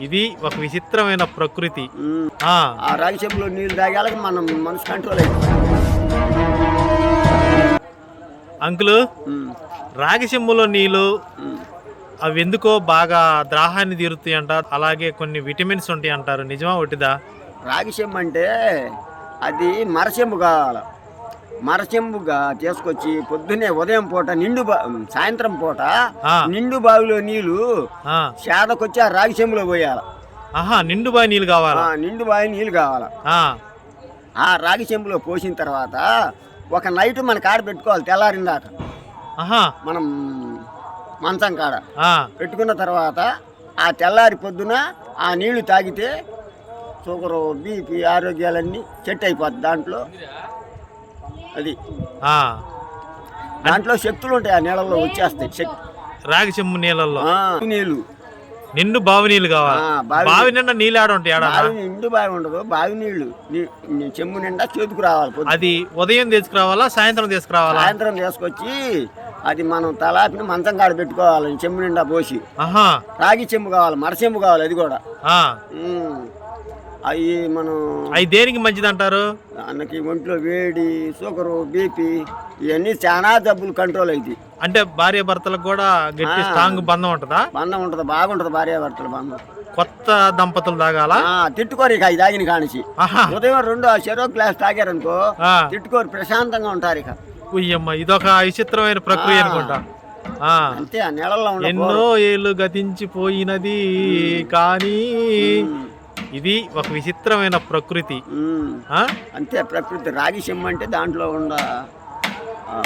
ఇది ఒక విచిత్రమైన ప్రకృతి. ఆ. చెంబులో నీళ్ళు తాగాలకి మనం మనసు కంట్రోల్ అంకులు రాగి చెంబులో నీళ్ళు అవి ఎందుకో బాగా దాహాన్ని తీరుతాయి అంట అలాగే కొన్ని విటమిన్స్ ఉంటాయి అంటారు నిజమా ఒకటిదా రాగి చెంబు అంటే అది మరచెంబు కావాలి. మరచెంబుగా తీసుకొచ్చి పొద్దునే ఉదయం పూట నిండు సాయంత్రం పూట. నిండు బావిలో నీళ్ళు చేదకొచ్చి ఆ రాగి చెంబులో పోయాలి. ఆహా నిండు బాగా నీళ్ళు కావాలా? నిండు బావి నీళ్ళు కావాలి? ఆ, రాగి చెంబులో పోసిన తర్వాత ఒక నైట్ మన కాడ పెట్టుకోవాలి తెల్లారిందాక. మనం మంచం కాడ పెట్టుకున్న తర్వాత ఆ తెల్లారి పొద్దున ఆ నీళ్ళు తాగితే షుగరు బీపీ ఆరోగ్యాలన్నీ సెట్ అయిపోద్ది దాంట్లో. అది. దాంట్లో శక్తులు ఉంటాయి ఆ నీళ్ళలో వచ్చేస్తాయి. శక్తి రాగి చెంబు నీళ్ళల్లో. నీళ్ళు. నిండు బావి నీళ్ళు కావాలి. బావి నిండా నీళ్ళు ఆడ ఉంటాయి ఆడ. బావి నిండు బావి ఉండదు బావి నీళ్ళు చెంబు నిండా చేతికి రావాలి అది ఉదయం తీసుకురావాలా సాయంత్రం తీసుకురావాలా? సాయంత్రం తీసుకొచ్చి అది మనం తలాపిని మంచం కాడ పెట్టుకోవాలి చెంబు నిండా పోసి. రాగి చెంబు కావాలి మర చెంబు కావాలి అది కూడా. అవి మనం అవి దేనికి మంచిది అంటారు దానికి ఒంట్లో వేడి షుగరు బీపీ ఇవన్నీ చాలా జబ్బులు కంట్రోల్ అవుతాయి అంటే భార్య భర్తలకు కూడా గట్టి. స్ట్రాంగ్ బంధం ఉంటుందా? బంధం ఉంటుంది బాగుంటుంది భార్యాభర్తల బంధం. కొత్త దంపతులు తాగాల? ఆ, తిట్టుకోరు ఇక తాగిన ఆహా. ఉదయం రెండు ఆ చెరో గ్లాస్ తాగారనుకో. తిట్టుకోరు ప్రశాంతంగా ఉంటారు ఇక. ఉయ్యమ్మ ఇదొక విచిత్రమైన ప్రక్రియ. అనుకుంటా. ఆ. అంతే ఆ నెలల్లో ఉండదు ఎన్నో ఏళ్ళు గతించిపోయినది కానీ ఇది ఒక విచిత్రమైన ప్రకృతి. అంతే ప్రకృతి రాగి చెమ్మ అంటే దాంట్లో ఉన్న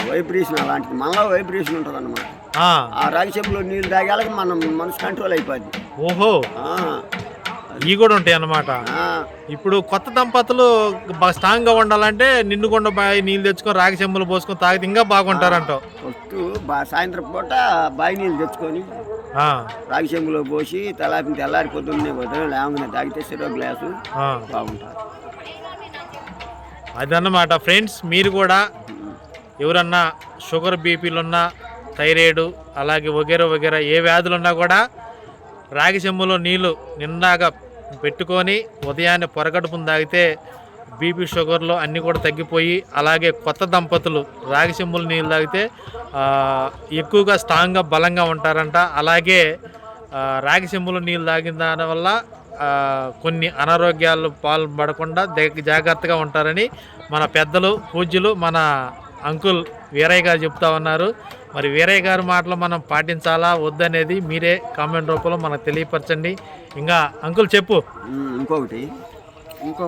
వైబ్రేషన్ అలాంటిది. మనలో వైబ్రేషన్ ఉంటుంది అనమాట ఆ. ఆ రాగి చెంబులో నీళ్ళు తాగాలకి మనం మనసు కంట్రోల్ అయిపోద్ది. ఓహో. ఇవి కూడా ఉంటాయి అన్నమాట ఆ, ఇప్పుడు కొత్త దంపతులు బాగా స్ట్రాంగ్గా ఉండాలంటే నిన్ను కొండ బాయి నీళ్ళు తెచ్చుకొని రాగి చెంబులు పోసుకొని తాగితే ఇంకా బాగుంటారంటావు ఫస్ట్ బా సాయంత్రం పూట బావి నీళ్ళు తెచ్చుకొని ఆ, రాగి చెంబులో పోసి తెల్లారి తెల్లారి పొద్దున్నే ఉదయం లేవగానే తాగితే సిరో గ్లాసు ఆ. బాగుంటుంది అదన్నమాట ఫ్రెండ్స్ మీరు కూడా ఎవరన్నా షుగర్ బీపీలు ఉన్నా థైరాయిడ్ అలాగే వగేరా వగేరా ఏ వ్యాధులు ఉన్నా కూడా రాగి చెంబులో నీళ్ళు నిండాగా పెట్టుకొని ఉదయాన్నే పొరగడుపును తాగితే బీపీ షుగర్లు అన్నీ కూడా తగ్గిపోయి అలాగే కొత్త దంపతులు రాగి చెంబులు నీళ్ళు తాగితే ఎక్కువగా స్ట్రాంగ్గా బలంగా ఉంటారంట. అలాగే ఆ, రాగి నీళ్ళు తాగిన దానివల్ల కొన్ని అనారోగ్యాలు పాల్పడకుండా జాగ్రత్తగా ఉంటారని మన పెద్దలు పూజ్యులు మన అంకుల్ వీరయ్య గారు చెప్తా ఉన్నారు. మరి వీరయ్య గారి మాటలు మనం పాటించాలా వద్దనేది మీరే కామెంట్ రూపంలో మనకు తెలియపరచండి. ఇంకా అంకుల్ చెప్పు. ఇంకొకటి. ఇంకొక